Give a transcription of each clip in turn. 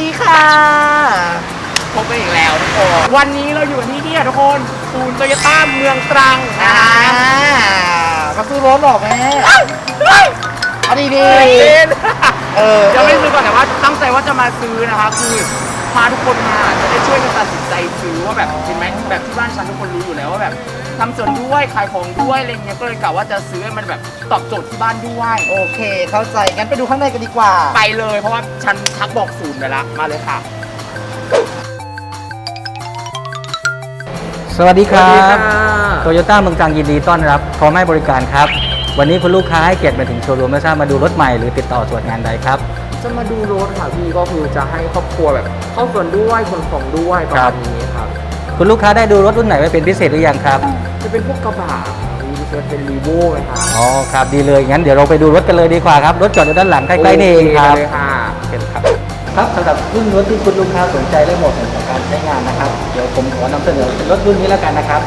ดีค่ะพบกันอีกแล้วทุกคนวันนี้เราอยู่กันที่นี่อะทุกคนศูนย์โตโยต้าเมืองตรังนะอ่าคะมาซื้อรถหรอแม่เอาดีดีเล่นเออยังไม่ได้ซื้อก่อนแต่ว่าตั้งใจว่าจะมาซื้อนะคะ คือพาทุกคนมาจะได้ช่วยกันตัดสินใจซื้อว่าแบบเห็นไหมแบบที่บ้านฉันทุกคนรู้อยู่แล้วว่าแบบ ทำสวนด้วยขายของด้วยอะไรเงี้ยก็เลยกะว่าจะซื้อให้มันแบบตอบโจทย์ที่บ้านด้วย โอเค เข้าใจงั้นไปดูข้างในกันดีกว่า ไปเลยเพราะว่าฉันทักบอกศูนย์ไปละมาเลยค่ะ สวัสดีครัสวัสดีบค่ะโตโยต้าเมืองตรังยินดีต้อนรับพร้อมให้บริการครับ วันนี้คุณลูกค้าให้เกียรติมาถึงโชว์รูมไม่ทราบมาดูรถใหม่หรือติดต่อตรวจงานใดครับ จะมาดูรถค่ะพี่ก็คือจะให้ครอบครัวแบบเข้าสวนด้วยขนของด้วยประครัมาบณนี้ครับ คุณลูกค้าได้ดูรถรุ่นไหนไว้เป็นพิเศษหรือยังครับ จะเป็นพวกกระบะมีจะเป็นรีโวไหมคะอ๋อครับดีเลยงั้นเดี๋ยวเราไปดูรถกันเลยดีกว่าครับรถจอดอยู่ด้านหลังใกล้ๆนี่เองครับโเลยค่ะเห็นครับครับสำหรับรุ่นรถที่คุณลูกค้าสนใจและเหมาะสมกับการใช้งานนะครับ เดี๋ยวผมขอนำเสนอเป็นรถรุ่นนี้แล้วกันนะครับ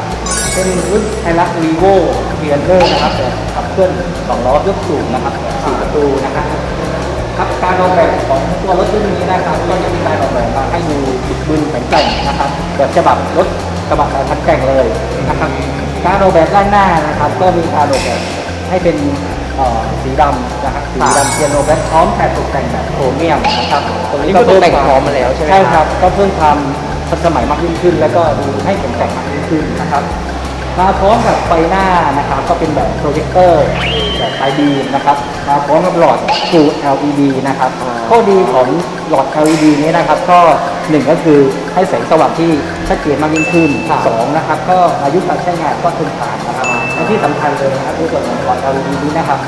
เป็นรุ่นไฮรักรีโวเบียนเดอร์นะครับแบบขับเคลื่อนสองล้อยกสูงนะครับแบบสี่ประตูนะครับครับการออกแบบของตัวรถรุ่นนี้นะครับก็จะมีการออกแบบมาให้ดูบิดบึนแข็งแกร่งนะครับแบบฉบับรถกระบะสายพันธุ์แกร่งเลยนะครับ การออกแบบด้านหน้านะครับ ก็มีการออกแบบให้เป็นเอ่อสีดำนะครับสีดำเปียโนแบ็คพร้อมแต่ตกแต่งแบบโครเมียมนะครับตรงนี้ก็นี่คือตกแต่งพร้อมมาแล้วใช่ไหมใช่ครับครับ ก็เพิ่มความทันสมัยมากยิ่งขึ้น แล้วก็ดูให้แข็งแกร่งมากยิ่งขึ้นนะครับมาพร้อมกับไฟหน้านะครับ ก็เป็นแบบโปรเจคเตอร์แบบไฟบีมนะครับมาพร้อมกับหลอด True LED นะครับข้อดีของหลอด LED นี้นะครับ ก็ หนึ่งก็คือให้แสงสว่างที่ชัดเจนมากยิ่งขึ้นสองนะครับก็อายุการใช้งานก็ทนทานนะครับและที่สำคัญเลยนะครับในส่วนของหลอด LED นี้นะครับ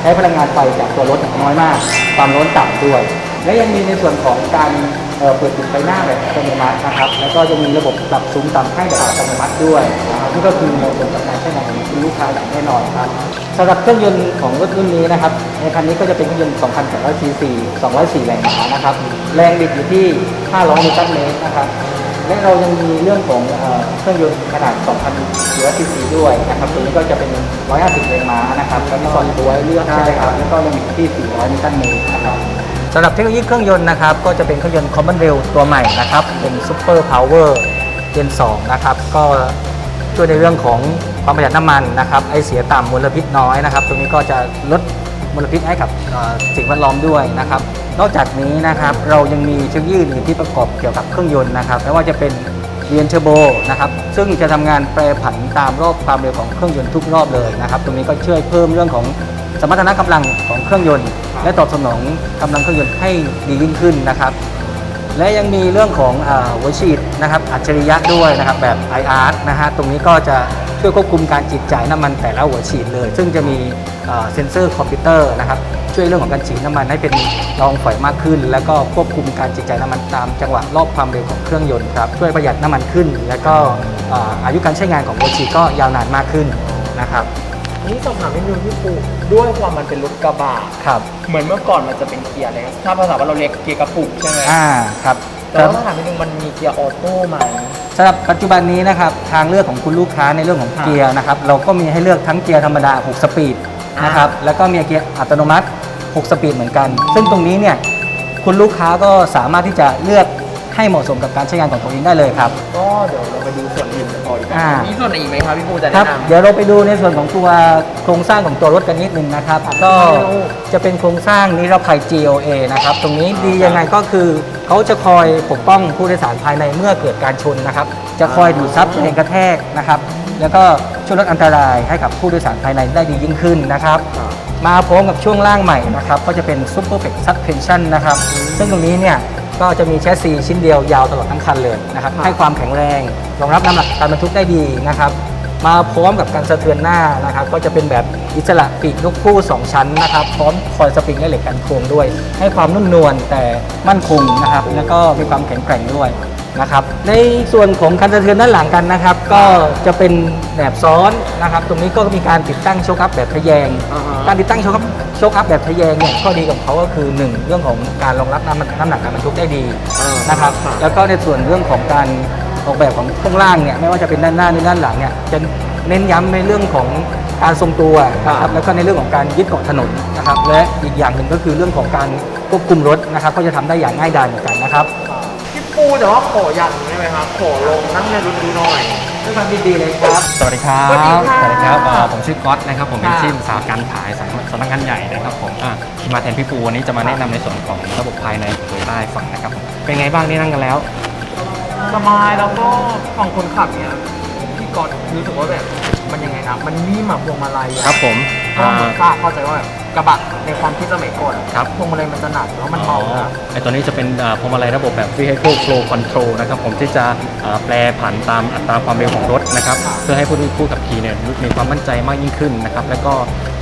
ใช้พลังงานไฟจากตัวรถน้อยมาก ความร้อนต่ำด้วย และยังมีในส่วนของการเอ่อเปิดปิดไฟหน้าแบบอัตโนมัตินะครับ แล้วก็จะมีระบบปรับสูงต่ำให้แบบอัตโนมัติด้วยนะครับนี่ก็คือเหมาะสมกับการใช้งานของคุณลูกค้าอย่างแน่นอนครับสำหรับเครื่องยนต์ของรถรุ่นนี้นะครับ ในคันนี้ก็จะเป็นเครื่องยนต์2,800ซีซี204 แรงม้านะครับ แรงบิดอยู่ที่ 500 นิวตันเมตรนะครับและเรายังมีเรื่องของเอ่อเครื่องยนต์ขนาด 2,000ซีซีด้วยนะครับ ตัวนี้ก็จะเป็น 150 แรงม้านะครับ แล้วมีส่วนตัวให้เลือกใช่ครับ แล้วก็ยังมีที่ 400 นิวตันเมตรนะครับ สำหรับเทคโนโลยีเครื่องยนต์นะครับ ก็จะเป็นเครื่องยนต์ Common Rail ตัวใหม่นะครับ เป็น Super Power Gen 2นะครับ ก็ช่วยในเรื่องของความประหยัดน้ำมันนะครับ ไอเสียต่ำมลพิษน้อยนะครับ ตรงนี้ก็จะลดมลพิษให้กับสิ่งแวดล้อมด้วยนะครับ นอกจากนี้นะครับเรายังมีเทคโนโลยีอื่นที่ประกอบเกี่ยวกับเครื่องยนต์นะครับไม่ว่าจะเป็นเรียนเทอร์โบนะครับซึ่งจะทำงานแปรผันตามรอบความเร็วของเครื่องยนต์ทุกรอบเลยนะครับ ตรงนี้ก็ช่วยเพิ่มเรื่องของสมรรถนะกำลังของเครื่องยนต์ และตอบสนองกำลังเครื่องยนต์ให้ดียิ่งขึ้นนะครับ และยังมีเรื่องของหัวฉีดนะครับอัจฉริยะด้วยนะครับแบบ IR นะฮะตรงนี้ก็จะช่วยควบคุมการฉีดจ่ายน้ำมันแต่ละหัวฉีดเลย ซึ่งจะมีเซ็นเซอร์คอมพิวเตอร์นะครับช่วยเรื่องของการฉีดน้ำมันให้เป็นรองฝอยมากขึ้น แล้วก็ควบคุมการฉีดจ่ายน้ำมันตามจังหวะรอบความเร็วของเครื่องยนต์ครับช่วยประหยัดน้ำมันขึ้น แล้วก็อายุการใช้งานของหัวฉีดก็ยาวนานมากขึ้นนะครับ นี่สอบถามนิดนึงพี่ปูด้วยความมันเป็นรถกระบะครับ เหมือนเมื่อก่อนมันจะเป็นเกียร์อะไรนะถ้าภาษาว่าเราเรียกเกียร์กระปุกใช่ไหมอ่าครับแต่ว่าถ้าถามนิดนึงมันมีเกียร์ออโต้ไหมสำหรับปัจจุบันนี้นะครับทางเลือกของคุณลูกค้าในเรื่องของค่ะเกียร์นะครับเราก็มีให้เลือกทั้งเกียร์ธรรมดา 6 สปีดอ่านนะครับแล้วก็มีเกียร์อัตโนมัติ 6 สปีดเหมือนกัน ซึ่งตรงนี้เนี่ยคุณลูกค้าก็สามารถที่จะเลือก ให้เหมาะสมกับการใช้งานของตัวเองได้เลยครับ ก็เดี๋ยวเราไปดูส่วนอื่นกันต่อดีกว่าอ่ามี มีส่วนไหนอีกไหมครับพี่ปูจะครัแนะบนำ เดี๋ยวเราไปดูในส่วนของตัวโครงสร้างของตัวรถกันนิดนึงนะครับ ก็จะเป็นโครงสร้างนิรภัย GOA นะครับ ตรงนี้ดียังไงก็คือเขาจะคอยปกป้องผู้โดยสารภายในเมื่อเกิดการชนนะครับ จะคอยดูดซับแรงกระแทกนะครับ แล้วก็ช่วยลดอันตรายให้กับผู้โดยสารภายในได้ดียิ่งขึ้นนะครับ มาพร้อมกับช่วงล่างใหม่นะครับ ก็จะเป็น Super f l e x Suspension นะครับ ซึ่งตรงนี้เนี่ย ก็จะมีแชสซีชิ้นเดียวยาวตลอดทั้งคันเลยนะครับครับให้ความแข็งแรงรองรับน้ำหนักการบรรทุกได้ดีนะครับมาพร้อมกับการสะเทือนหน้านะครับก็จะเป็นแบบอิสระปีกลูกคู่ 2 ชั้นนะครับพร้อมคอยสปริงและเหล็กกันโครงด้วย ให้ความนุ่มนวลแต่มั่นคงนะครับแล้วก็มีความแข็งแกร่งด้วย นะครับในส่วนของการสะเทือนด้านหลังกันนะครับ ก็จะเป็นแบบซ้อนนะครับ ตรงนี้ก็มีการติดตั้งโชคอัพแบบทะแยง อ่าฮะ การติดตั้งโชคอัพโชคอัพแบบทะแยงเนี่ยข้อดีของเขาก็คือ1เรื่องของการรองรับน้ำหนักน้ำหนักการบรรทุกได้ดีอ่านนะครับครับแล้วก็ในส่วนเรื่องของการออกแบบของข้างล่างเนี่ยไม่ว่าจะเป็นด้านหน้าหรือด้านหลังเนี่ยจะเน้นย้ำในเรื่องของการทรงตัวนะครับแล้วก็ในเรื่องของการยึดเกาะถนนนะครับและอีกอย่างหนึ่งก็คือเรื่องของการควบคุมรถนะครับก็จะทำได้อย่างง่ายดายเหมือนกันนะครับพี่ ปูแต่ว่าขออย่างหนึ่งได้ไหมครับขอลงนั่งในรถดูหน่อยด้วยความยินดีเลยครับ สวัสดีครับสวัสดีค่ะสวัสดีครับอ่าผมชื่อก๊อตนะครับผมเป็นค่ะ ทีมสาขาการขายสำสำนักงานใหญ่นะครับผมอะมาแทนพี่ปูวันนี้จะมาแนะนำในส่วนของระบบภายในของตัวใต้ฝั่งนะครับผมเป็นไงบ้างนี่นั่งกันแล้ว สบายแล้วก็ฝั่งคนขับเนี่ยพี่กอดรู้สึกว่าแบบมันยังไงนะมันนิ่มอะพวงมาลัยอะครับผมก็อ่าเหมือนข้าเข้าใจว่าแบบ กระบะในความคิดสมัยก่อนอะครับ พวงมาลัยมันจะหนักแล้วมันเบานะไอตัวนี้จะเป็นอ่าพวงมาลัยระบบแบบ vehicle flow control นะครับผมที่จะอ่าแปลผันตามอัตราความเร็วของรถนะครับเพื่อให้ผู้ผู้ขับขี่เนี่ยมีความมั่นใจมากยิ่งขึ้นนะครับแล้วก็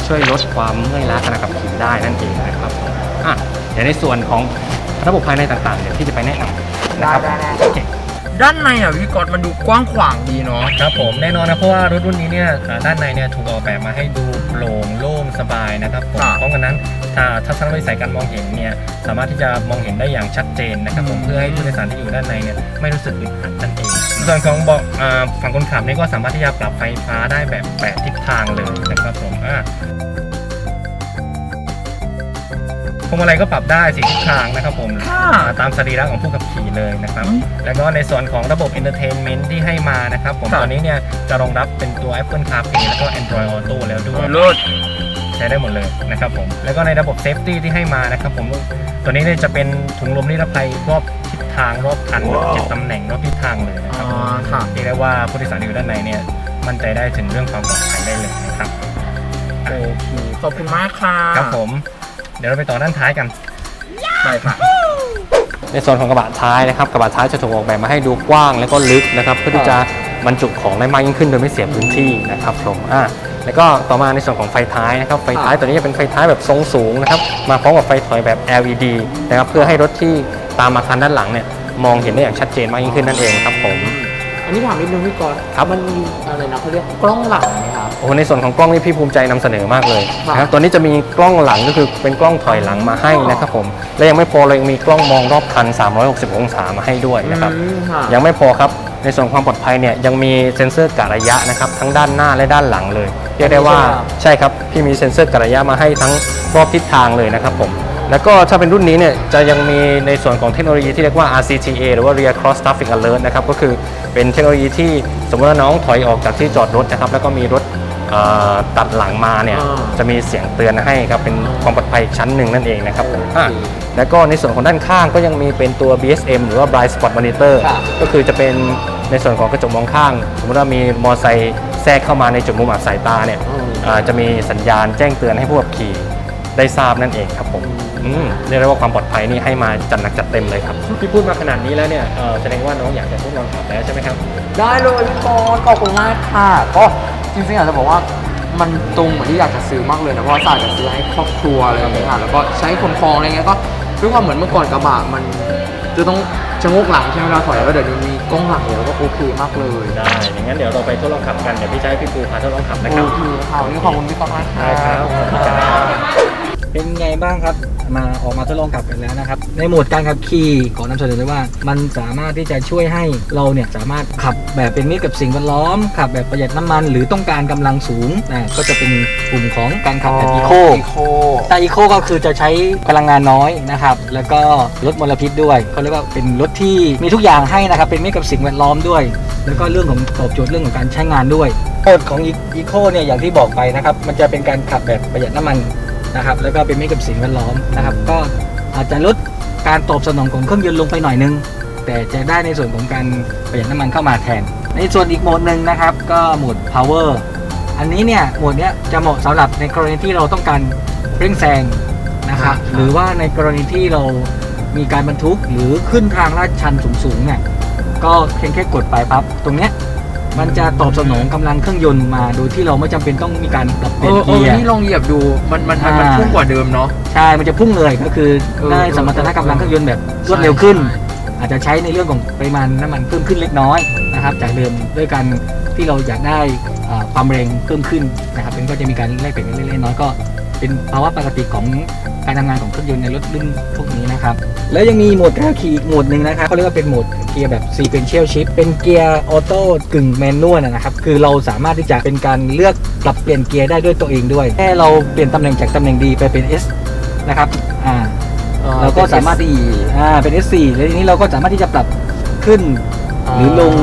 ช่วยลดความเมื่อยล้าขณะขับขี่ได้นั่นเองนะครับอะเดี๋ยวในส่วนของระบบภายในต่างๆเดี๋ยวที่จะไปแนะนำนะครับได้ได้ได้โอเค ด้านในอะพี่กอดมันดูกว้างขวางดีเนาะครับผมแน่นอนนะเพราะว่ารถรุ่นนี้เนี่ยอ่าด้านในเนี่ยถูกออกแบบมาให้ดูโปร่งโล่งสบายนะครับผมครับเพราะงั้นนั้นถ้าทัศนวิสัยการมองเห็นเนี่ยสามารถที่จะมองเห็นได้อย่างชัดเจนนะครับผมอืมเพื่อให้ผู้โดยสารที่อยู่ด้านในเนี่ยไม่รู้สึกอึดอัดนั่นเองส่วนของเบาะอ่าฝั่งคนขับเนี่ยก็สามารถที่จะปรับไฟฟ้าได้แบบแปดทิศทางเลยนะครับผมอ่าพ วงมาลัยก็ปรับได้สี่ทิศทางนะครับผมค่ะอ่าตามสรีระของผู้ขับขี่เลยนะครับอืมแล้วก็ในส่วนของระบบ Entertainment ที่ให้มานะครับผมครับตอนนี้เนี่ยจะรองรับเป็นตัว Apple CarPlay แล้วก็ Android Auto แล้วด้วยเลิศใช้ได้หมดเลยนะครับผม แล้วก็ในระบบ Safety ที่ให้มานะครับผม ตัวนี้เนี่ยจะเป็นถุงลมนิรภัยรอบทิศทางรอบคันแบบเจ็ดตำแหน่งรอบทิศทางเลยนะครับอ๋อค่ะ เรียกได้ว่าผู้โดยสารที่อยู่ด้านในเนี่ยมั่นใจได้ถึงเรื่องความปลอดภัยได้เลยนะครับ โอเค ขอบคุณมากค่ะ ครับผม เดี๋ยวเราไปต่อด้านท้ายกันไปค่ะในส่วนของกระบะท้ายนะครับกระบะท้ายจะถูกออกแบบมาให้ดูกว้างและก็ลึกนะครับเพื่อที่จะบรรจุของได้มากยิ่งขึ้นโดยไม่เสียพื้นที่นะครับผมอ่าแล้วก็ต่อมาในส่วนของไฟท้ายนะครับไฟท้ายตัวนี้จะเป็นไฟท้ายแบบทรงสูงนะครับมาพร้อมกับไฟถอยแบบ LED นะครับเพื่อให้รถที่ตามมาคันด้านหลังเนี่ยมองเห็นได้อย่างชัดเจนมากยิ่งขึ้นนั่นเองครับผมอั นนี้ถามนิดนึงพี่กอดครับมันมีอะไรนะเขาเรียกกล้องหลังไหมครับ โอ้โหในส่วนของกล้องนี่พี่ภูมิใจนำเสนอมากเลยครับนะครับตัวนี้จะมีกล้องหลังก็คือเป็นกล้องถอยหลังมาให้นะครับผมและยังไม่พอเลยยังมีกล้องมองรอบคัน 360 องศามาให้ด้วยนะครับ อืมค่ะ ยังไม่พอครับ ในส่วนความปลอดภัยเนี่ยยังมีเซ็นเซอร์กะระยะนะครับทั้งด้านหน้าและด้านหลังเลยเรียกได้ว่าใช่ครับ ใช่ครับ พี่มีเซ็นเซอร์กะระยะมาให้ทั้งรอบทิศทางเลยนะครับผม แล้วก็ถ้าเป็นรุ่นนี้เนี่ยจะยังมีในส่วนของเทคโนโลยีที่เรียกว่า RCTA หรือว่า Rear Cross Traffic Alert นะครับก็คือเป็นเทคโนโลยีที่สมมติว่าน้องถอยออกจากที่จอดรถนะครับแล้วก็มีรถเอ่อตัดหลังมาเนี่ยอ่าจะมีเสียงเตือนให้ครับเป็นความปลอดภัยอีกชั้นหนึ่งนั่นเองนะครับผมอะโอเคแล้วก็ในส่วนของด้านข้างก็ยังมีเป็นตัว BSM หรือว่า Blind Spot Monitor ค่ะก็คือจะเป็นในส่วนของกระจกมองข้าง สมมติว่ามีมอเตอร์ไซค์แทรกเข้ามาในจุดมุมอับสายตาเนี่ยอืมอ่าจะมีสัญญาณแจ้งเตือนให้ผู้ขับขี่ ได้ทราบนั่นเองครับผมอืมเรียกได้ว่าความปลอดภัยนี่ให้มาจัดหนักจัดเต็มเลยครับ พี่พูดมาขนาดนี้แล้วเนี่ยเอ่อแสดงว่าน้องอยากจะทดลองขับแล้วใช่ไหมครับ ได้เลยพี่กอดขอบคุณมากค่ะก็จริงๆอยากจะบอกว่ามันตรงเหมือนที่อยากจะซื้อมากเลยนะเพราะว่าสายจะซื้อให้ครอบครัวอะไรอย่างเงี้ยค่ะแล้วก็ใช้คนคลองอะไรเงี้ยก็ด้วยความเหมือนเมื่อก่อนกระบะมัน จะต้องชะโงกหลังใช่ไหมเราถอยแล้วเดี๋ยวนี้มีกล้องหลังเดี๋ยวก็โอเคมากเลยได้อย่างนั้นเดี๋ยวเราไปทดลองขับกัน เดี๋ยวพี่จะให้พี่ปูพาทดลองขับนะครับโอเคค่ะวันนี้ขอบคุณพี่กอดมากค่ะ ได้ครับสวัสดีครับ เป็นไงบ้างครับ มาออกมาทดลองขับกันแล้วนะครับ ในโหมดการขับขี่ขอนำเสนอเลยว่า มันสามารถที่จะช่วยให้เราเนี่ยสามารถขับแบบเป็นมิตรกับสิ่งแวดล้อม ขับแบบประหยัดน้ำมัน หรือต้องการกำลังสูงนะก็จะเป็นกลุ่มของการขับแบบอีโคอีโคแต่อีโคก็คือจะใช้พลังงานน้อยนะครับ แล้วก็ลดมลพิษด้วยเขาเรียกว่าเป็นรถที่มีทุกอย่างให้นะครับ เป็นมิตรกับสิ่งแวดล้อมด้วย แล้วก็เรื่องของตอบโจทย์เรื่องของการใช้งานด้วยโหมดของอีโคเนี่ยอย่างที่บอกไปนะครับ มันจะเป็นการขับแบบประหยัดน้ำมัน นะครับแล้วก็เป็นมิตรกับสิ่งแวดล้อมนะครับก็อาจจะลดการตอบสนองของเครื่องยนต์ลงไปหน่อยนึง แต่จะได้ในส่วนของการประหยัดน้ำมันเข้ามาแทน ในส่วนอีกโหมดหนึ่งนะครับ ก็โหมด power อันนี้เนี่ยโหมดเนี้ยจะเหมาะสำหรับในกรณีที่เราต้องการเร่งแซงนะครับครับหรือว่าในกรณีที่เรามีการบรรทุกหรือขึ้นทางลาดชันสูงๆเนี่ยก็เพียงแค่กดไปปั๊บตรงเนี้ย มันจะตอบสนองกำลังเครื่องยนต์มา โดยที่เราไม่จำเป็นต้องมีการปรับเปเอลี่ยนอเอเกีอยร์นี่ลองเหยียบดูมันมันมันมันอ่าพุ่งกว่าเดิมเนาะใช่มันจะพุ่งเลยก็คือเออได้เออสมรรถนะเออกำลังเครื่องยนต์แบบรวดใช่เร็วขึ้นใช่อาจจะใช้ในเรื่องของปริมาณน้ำมันเพิ่มขึ้นเล็กน้อยนะครับจากเดิมด้วยการที่เราอยากได้อ่าความเร็วเพิ่มขึ้นนะครับมันก็จะมีการแลกเปลี่ยนเล็กๆน้อยๆก็ เป็นเป็นภาวะปกติของการทำงานของเครื่องยนต์ในรถรุ่นพวกนี้นะครับ แล้วยังมีโหมดการขับขี่อีกโหมดหนึ่งนะครับเขาเรียกว่าเป็นโหมดเกียร์แบบ sequential shift เป็นเกียร์ออโต้กึ่งแมนนวลนะครับ คือเราสามารถที่จะเป็นการเลือกปรับเปลี่ยนเกียร์ได้ด้วยตัวเองด้วยแค่เราเปลี่ยนตำแหน่งจากตำแหน่งดีไปเป็น S นะครับอ่าเราก็สามารถที่อ่าเป็น S4 แล้วทีนี้เราก็สามารถที่จะปรับขึ้นหรือลง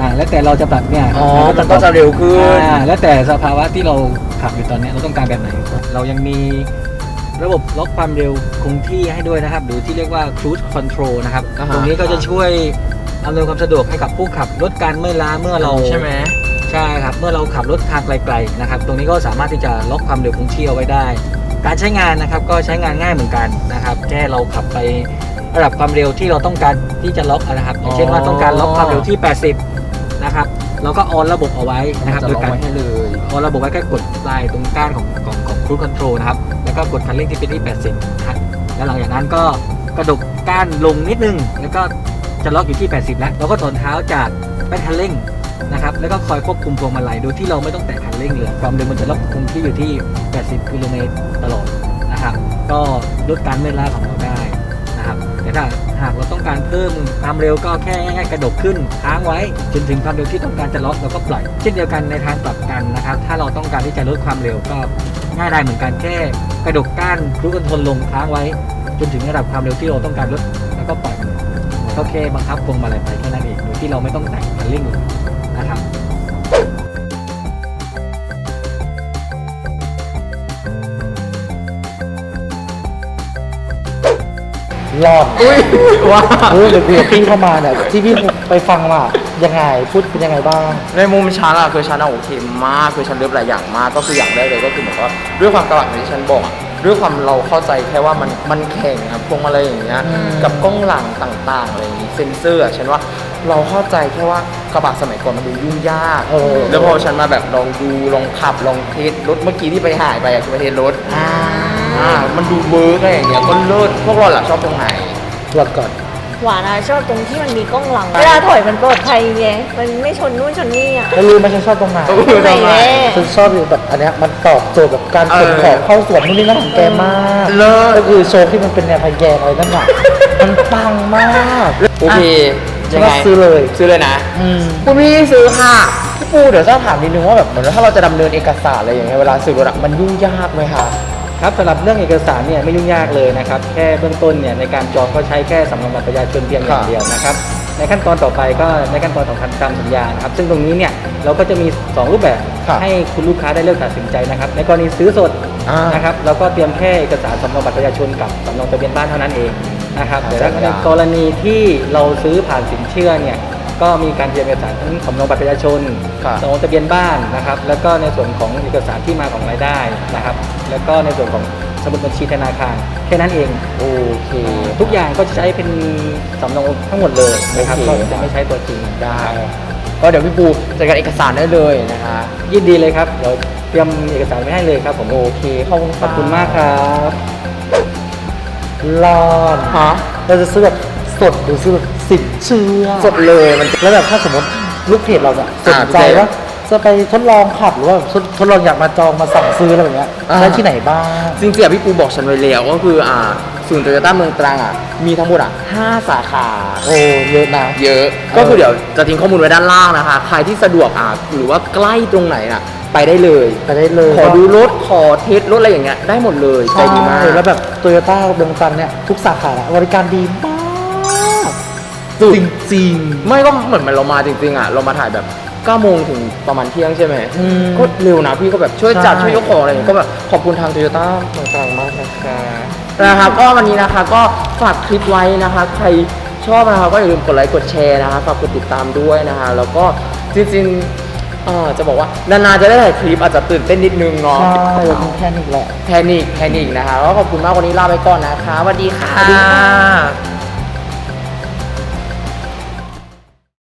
อ่าแล้วแต่เราจะปรับเนี่ยอ๋อเรามันก็จะเร็วขึ้นอ่าแล้วแต่สภาวะที่เรา ขับอยู่ตอนเนี้ยเราต้องการแบบไหน เรายังมีระบบล็อกความเร็วคงที่ให้ด้วยนะครับ หรือที่เรียกว่า cruise control นะครับ อ่าฮะ ตรงนี้ก็จะช่วยอำนวยความสะดวกให้กับผู้ขับลดการเมื่อยล้าเมื่อเรา ใช่ไหม ใช่ครับ เมื่อเราขับรถทางไกลๆนะครับ ตรงนี้ก็สามารถที่จะล็อกความเร็วคงที่เอาไว้ได้ การใช้งานนะครับก็ใช้งานง่ายเหมือนกันนะครับ แค่เราขับไประดับความเร็วที่เราต้องการที่จะล็อกนะครับอย่างเช่นว่าต้องการล็อกความเร็วที่ 80 นะครับ เราก็ออนระบบเอาไว้นะครับจะโดล็ยอกการไว้ให้เลยออนระบบไว้ก็กดลายตรงก้านของของของครูคอนโทรลนะครับ แล้วก็กดคันเร่งที่เป็นที่ 80นะครับแล้วหลังจากนั้นก็กระดกก้านลงนิดนึง แล้วก็จะล็อกอยู่ที่ 80 แล้วเราก็ถอนเท้าจากแป้นคันเร่งนะครับ แล้วก็คอยควบคุมพวงมาลัยโดยที่เราไม่ต้องแตะคันเร่งเลยความเร็วมันจะล็อกคงที่อยู่ที่ 80 กิโลเมตรตลอดนะครับ ก็ลดการเมื่อยล้าของเราได้นะครับ แต่ถ้าหากเราต้องการเพิ่มความเร็วก็แค่ง่ายๆกระดกขึ้นค้างไว้จนถึงความเร็วที่ต้องการจะล็อกเราก็ปล่อย เช่นเดียวกันในทางกลับกันนะครับ ถ้าเราต้องการที่จะลดความเร็วก็ง่ายได้เหมือนกันแค่กระดกก้านรูคอนทรลงค้างไว้ จนถึงระดับความเร็วที่เราต้องการลดแล้วก็ปล่อยก็แค่บังคับพวงมาลัยไปแค่นั้นเองโดยที่เราไม่ต้องแตะคันเร่งนะครับ รอดอุ้ยว้าเออเดี๋ยวคุยกับพี่เข้ามาเนี่ยที่พี่ไปฟังมายังไงพูดเป็นยังไงบ้าง ในมุมฉันอะคือฉันอะโอเคมากคือฉันเลือกหลายอย่างมากก็คืออย่างแรกเลยก็คือเหมือนว่าด้วยความกระบะอย่างที่ฉันบอกอะด้วยความเราเข้าใจแค่ว่ามันมันแข็งอะพวงมาลัยอย่างเงี้ยกับกล้องหลังต่างๆอะไรอย่างงี้เซนเซอร์อะฉันว่าเราเข้าใจแค่ว่ากระบะสมัยก่อนมันดูยุ่งยากเออ แล้วพอฉันมาแบบลองดูลองขับลองเทสรถเมื่อกี้ที่ไปหายไปอะคือไปเทสรถอ่า มันดูเวิร์กอะไรอย่างเงี้ยก็เลิศพวกเราหล่ะชอบตรงไหนตรวจก่อนหวานอะชอบตรงที่มันมีกล้องหลัง เวลาถอยมันปลอดภัยไง มันไม่ชนนู่นชนนี่อะ แล้วรู้ไหมฉันชอบตรงไหนเออไหนแม่ฉันชอบอยู่แบบอันเนี้ยมันตอบโจทย์แบบการขนเออของเข้าสวนนู่นนี่นั่นของแกมากเลิศ ก็คือโชว์ที่มันเป็นแนวพแยงอะไรนั่นน่ะมันปังมากโอเคฉัยันงไงว่าซื้อเลย ซื้อเลยนะอืม คุณพี่ซื้อค่ะพี่ปูเดี๋ยวจะถามนิดนึงว่าแบบเหมือนถ้าเราจะดำเนินเอกสารอะไรอย่างเงี้ยเวลาซื้อรถอะมันยุ่งยากไหมคะ ครับสำหรับเรื่องเอกสารเนี่ยไม่ยุ่งยากเลยนะครับ แค่เบื้องต้นเนี่ยในการจองก็ใช้แค่สำเนาบัตรประชาชนเพียงอย่างเดียวนะครับในขั้นตอนต่อไปก็ในขั้นตอนของการทำสัญญานะครับซึ่งตรงนี้เนี่ยเราก็จะมี 2 รูปแบบครับให้คุณลูกค้าได้เลือกตัดสินใจนะครับ ในกรณีซื้อสดอ่านนะครับเราก็เตรียมแค่เอกสารสำเนาบัตรประชาชนกับสำเนาทะเบียนบ้านเท่านั้นเองนะครับครับแต่ถ้าสัญในญากรณีที่เราซื้อผ่านสินเชื่อเนี่ยก็มีการเตรียมเอกสารทั้งสำเนาบัตรประชาชนครับ สำเนาทะเบียนบ้านนะครับแล้วก็ในส่วนของเอกสารที่มาของรายได้นะครับ แล้วก็ในส่วนของสมุดบัญชีธนาคารแค่นั้นเองโอเค ทุกอย่างก็จะใช้เป็นสำเนาทั้งหมดเลยนะครับโอเคก็จะไม่ใช้ตัวจริงได้ ก็เดี๋ยวพี่ปูจัดการเอกสารได้เลยนะคะ ยินดีเลยครับเดี๋ยวเตรียมเอกสารไว้ให้เลยครับผมโอเคขอบคุณขอบคุณมากครับรอดฮะเราจะซื้อแบบสดหรือซื้อแบบสินเชื่อสดเลยมัน แล้วแบบถ้าสมมติลูกเพจเราเนี่ยสอ่านใจโอเคว่า จะไปทดลองขับหรือว่าทดทดลองอยากมาจองมาสั่งซื้ออะไรแบบเนี้ยอ่าใช้ที่ไหนบ้าง จริงๆอะพี่ปูบอกฉันไว้แล้วก็คืออ่าศูนย์โตโยต้าเมืองตรังอะมีทั้งหมดอะห้าสาขา โอ้เยอะนะ เยอะก็คือเดี๋ยวจะทิ้งข้อมูลไว้ด้านล่างนะคะ ใครที่สะดวกอะหรือว่าใกล้ตรงไหนน่ะ ไปได้เลย ไปได้เลยขอดูรถขอเทสรถอะไรอย่างเงี้ยได้หมดเลยใจใช่ดีมากแล้วแบบโตโยต้าเมืองตรังเนี่ยทุกสาขาอะบริการดีมากสุดจริงไม่ก็เหมือนมันเรามาจริง ๆอะเรามาถ่ายแบบ 9โมงถึงประมาณเที่ยงใช่ไหมอืมก็เร็วนะพี่ก็แบบช่วยจัดใช่ ช่วยยกของอะไรอย่างเงี้ยก็แบบขอบคุณทางโตโยต้าเมืองตรังมากนะคะนะครับก็วันนี้นะคะก็ฝากคลิปไว้นะคะ ใครชอบนะคะก็อย่าลืมกดไลค์กดแชร์นะคะฝากกดติดตามด้วยนะคะ แล้วก็จริงๆเอ่อจะบอกว่านานๆจะได้ถ่ายคลิปอาจจะตื่นเต้นนิดนึงๆเนาะใช่มันแค่นี้แหละ แพนิคแพนิคนะคะแล้วก็ขอบคุณมากวันนี้ลาไปก่อนนะคะสวัสดีค่ะ สวัสดีค่ะ